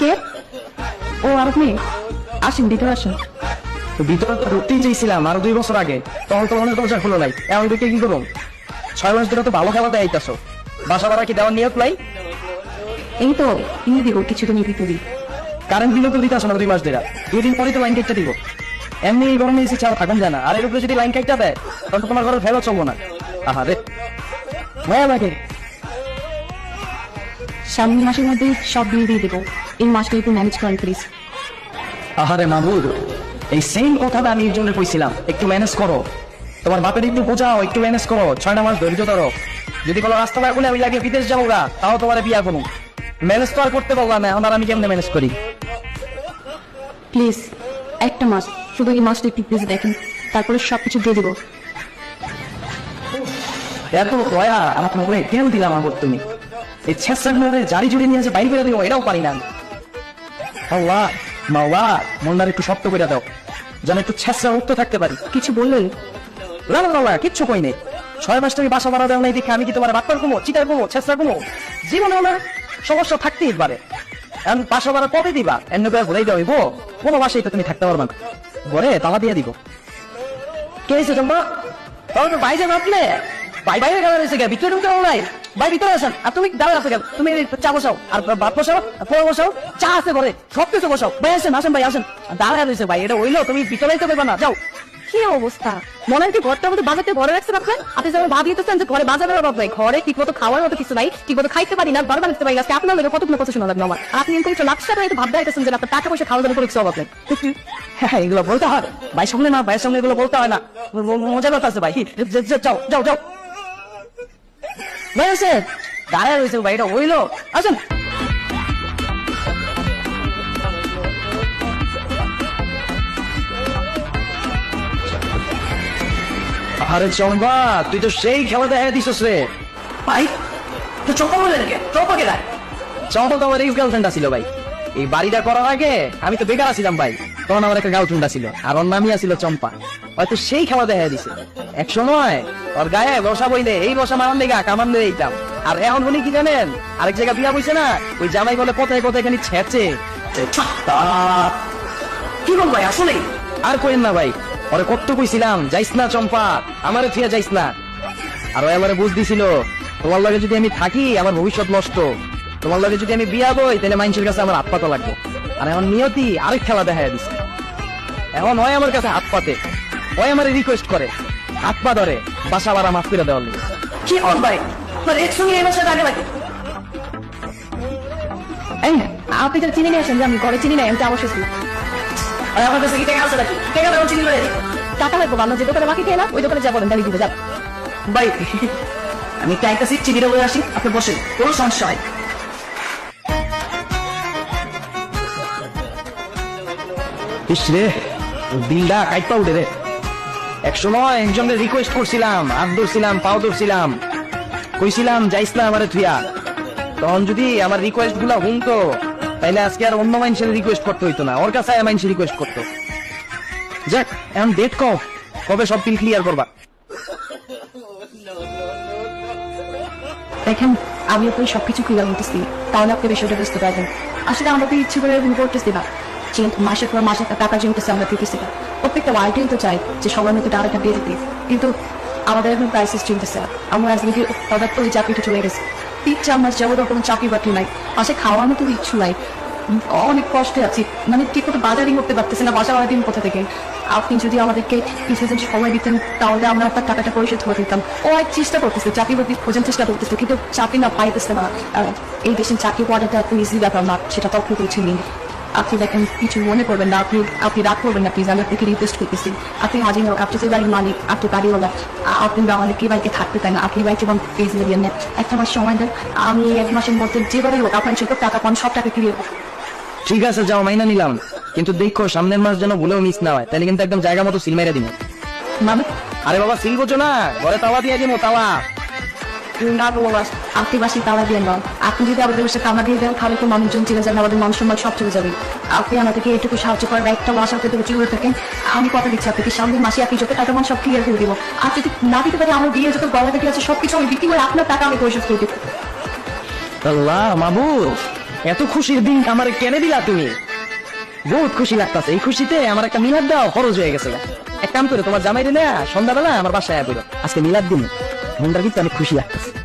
কে? ও আর আপনি? আসেন ভিতরে আসেন। তো ভিতরে তো ঢুকতেই চেয়েছিলাম আরও দুই বছর আগে। তখন তো অনেক দরজা খুলো নাই। এমন ঢুকে কি করুন ছয় মাস ধরে তো ভালো খেলাতে আইতাছো। বাসা ভাড়া কি দেওয়ার নিয়ত নাই? এই তো কিনে দিব কিছু তুমি ভিতরে কারেন্ট বিলও তো দিতে আসো না দুই মাস ধরে। দুই দিন পরেই তো লাইন কেটে দিব। এমনি এই গরমে এসে ছাড়া থাকুন জানা। আর এর উপরে যদি লাইন কেটে দেয় তখন তো তোমার ঘরের ফেরত চলবো না। আহা রে মায়া লাগে। সামনের মাসের মধ্যে সব বিল দিয়ে দেবো। এই মাসটা একটু ম্যানেজ করেন প্লিজ আহারে মাহবুব এই সেম কথাটা আমি একজনে কইছিলাম। একটু ম্যানেজ করো। তোমার বাপের একটু বোঝাও একটু ম্যানেজ করো। ছয়টা মাস ধৈর্য ধরো। যদি কোনো রাস্তা বলে আমি লাগে বিদেশ যাব গা তাও তোমার বিয়া করব। ম্যানেজ তো আর করতে পারলাম না আর আমি কেমনে ম্যানেজ করি? প্লিজ একটা মাস শুধু এই মাসটা একটু প্লিজ দেখেন। তারপরে সব কিছু দিয়ে দেবো। এত দয়া আমার কেন দিলাম আমার তুমি। এই ছেসরাগুলোরে জারি জুড়ে নিয়ে এসে বাইরে দিও এটাও পারি না। আল্লাহ মাওয়া মনটার একটু শক্ত করে দাও যেন একটু ছেসরা মুক্ত থাকতে পারি। কিছু বললেন? না না না, না কিচ্ছু কই নেই। ছয় মাস তুমি বাসা ভাড়া দেও নাই দেখে আমি কি তোমার বাটপার কমো চিটার কমো ছেসরা কমো জীবনে আমার সমস্যা থাকতেই পারে। এখন বাসা ভাড়া কবে দিবা? এমনি করে ঘুরাই দেওয়া হইব। কোনো বাসায় তো তুমি থাকতে পারবা না। ঘরে তালা দিয়ে দিব। কে হয়েছে তোমরা? বাইরে আপনি? বাই বাইরে গেল রয়েছে গে ভিতরে ঢুকতে নাই। ভাই ভিতরে আসেন আর তুমি আসো কেন তুমি চা বসাও আর ভাত বসাও পোড়া বসাও চা আছে ঘরে সব কিছু বসাও। ভাই আসেন আসেন ভাই আসেন। দাঁড়িয়ে রয়েছে ভাই এটা হইল তুমি ভিতরে তো না যাও। কি অবস্থা? মনে হয় ঘরটার মধ্যে বাজারতে ঘরে রাখছেন আপনার আপনি যেমন ভাবিয়েছেন যে ঘরে অভাব নাই ঘরে ঠিক মতো খাওয়ার মতো কিছু নাই ঠিক মতো খাইতে পারি না বানাতে পারি আজকে আপনার কতগুলো কথা শোনা লাগল আমার আপনি কিন্তু একটু হয়ে ভাবতে যে আপনার টাকা পয়সা জন্য কোনো কিছু অভাব নেই। হ্যাঁ এগুলো বলতে হয়। ভাই সামনে না ভাইয়ের সামনে এগুলো বলতে হয় না। ম- ম- কথা আছে ভাই। যাও যাও যাও। ভাই আছে দাঁড়ায় রয়েছে ভাই এটা হইল আসেন আরে চম্পা তুই তো সেই খেলা দেখা দিছিস রে। ভাই তো চম্পা বলে রেখে চম্পা কে চম্পা তো আমার এই গার্লফ্রেন্ড ছিল ভাই। এই বাড়িটা করার আগে আমি তো বেকার আছিলাম ভাই। তখন আমার একটা গার্লফ্রেন্ড ছিল, আর ওর নামই ছিল চম্পা। হয়তো সেই খেলা দেখা দিছে। এক সময় ওর গায়ে বসা বইলে এই বসা মারান দেখা কামান দিয়ে দিতাম আর এখন উনি কি জানেন? আরেক জায়গায় বিয়া বইছে না, ওই জামাই বলে কোথায় কোথায় খানি ছেঁচে। কি বল ভাই আসলে আর কইেন না ভাই, ওরে কত কইছিলাম, যাইস না চম্পা, আমারে থিয়া যাইস না। আর ওই আমারে বুঝ দিছিল, তোমার লগে যদি আমি থাকি, আমার ভবিষ্যৎ নষ্ট। তোমার লগে যদি আমি বিয়া বই, তাহলে মানুষের কাছে আমার হাত পাতা লাগবো। আর এখন নিয়তি আরেক খেলা দেখা দিছে। এখন হয় আমার কাছে হাত পাতে। ওই আমার রিকোয়েস্ট করে হাত পা ধরে বাসা বাড়া মাফ করে দেওয়ার লিগে। কি অন ভাই? মানে একসঙ্গে এই আগে লাগে। এই আপনি তো চিনি নিয়ে আসেন যে আমি ঘরে চিনি নাই আমি তো অবশ্যই ছিল আর আমার কাছে কি টাকা আছে নাকি? টাকা চিনি টাকা লাগবো যে দোকানে বাকি খেয়ে না ওই দোকানে যা বলেন দাঁড়িয়ে দিবে যাব। ভাই আমি একটা সিট চিবিটা বলে আসি আপনি বসেন কোনো সমস্যা হয় ইস রে কাইপা উঠে রে। এক সময় একজনকে রিকোয়েস্ট করছিলাম হাত ধরছিলাম পাও ধরছিলাম কইছিলাম, যাইস না আমারে থুয়া তখন যদি আমার রিকোয়েস্টগুলা আজকে আর অন্য মানুষের রিকোয়েস্ট করতে হইতো না। ওর কাছে মানুষ রিকোয়েস্ট করতো। যাক, এখন ডেট কও। কবে সব বিল ক্লিয়ার করবা? দেখেন আমি আপনার সবকিছু ক্লিয়ার করতেছি। তাহলে আপনি বিষয়টা বুঝতে পারবেন। আসলে আমরা তো ইচ্ছে করে এরকম করতেছি না। যেহেতু মাসের পর মাসে টাকা জমতেছে আমরা দিতেছি না, প্রত্যেকটা ওয়ার্ডেই তো চাই যে সবার মধ্যে টাকাটা দিয়ে দিতে। কিন্তু আমাদের এখন ক্রাইসিস চলতেছে। আমরা আজকে হঠাৎ করে চাকরিটা চলে গেছে, তিন চার মাস যাব কোনো চাকরি বাকরি নাই। পাশে খাওয়ার মতো ইচ্ছু নাই। অনেক কষ্টে আছি। মানে ঠিক মতো বাজারই করতে পারতেছি না, বাসা দিন কোথা থেকে? আপনি যদি আমাদেরকে কিছুদিন সময় দিতেন, তাহলে আমরা আপনার টাকাটা পরিশোধ করে দিতাম। ও এক চেষ্টা করতেছে, চাকরি বাকরি খোঁজার চেষ্টা করতেছে, কিন্তু চাকরি না পাইতেছে না। এই দেশে চাকরি পাওয়াটা এত ইজি ব্যাপার না, সেটা তখন করছিলেন আপনি দেখেন কিছু মনে করবেন না। আপনি আপনি রাগ করবেন না প্লিজ আমি আপনাকে রিকোয়েস্ট করতেছি। আপনি হাজির হোক আপনি যে বাড়ির মালিক আপনি বাড়িওয়ালা আ- আপনি আমাদের কি বাড়িতে থাকতে চান আপনি বাড়িতে এবং প্লিজ নেবেন না একটা মাস সময় দেন আমি এক মাসের মধ্যে যে বাড়ি হোক আপনার সেসব টাকা পান সব টাকা ক্লিয়ার ঠিক আছে যাও মাইনা নিলাম। কিন্তু দেখো সামনের মাস যেন ভুলেও মিস না হয় তাহলে কিন্তু একদম জায়গা মতো সিল মেরে দিব। মানে? আরে বাবা সিল বোঝো না ঘরে তাওয়া দিয়ে দিব তাওয়া। আপনি আমাদেরকে এটুকু সাহায্য একটা থাকেন। আমি কথা দিচ্ছি সামনের মাসে আপনি টাকা সব ক্লিয়ার করে আর যদি না দিতে আমার বিয়ে গলা থেকে আছে আমি বিক্রি করে আপনার টাকা আমি পরিশোধ করে দিব। এত খুশির দিন আমার কেনে দিলা তুমি? বহুত খুশি লাগতাছে। এই খুশিতে আমার একটা মিলাদ দেওয়া খরচ হয়ে গেছে। এক কাম করে, তোমার জামাই না, সন্ধ্যাবেলা আমার বাসায় আজকে মিলাদ দিন মনটা কিন্তু অনেক খুশি লাগতেছে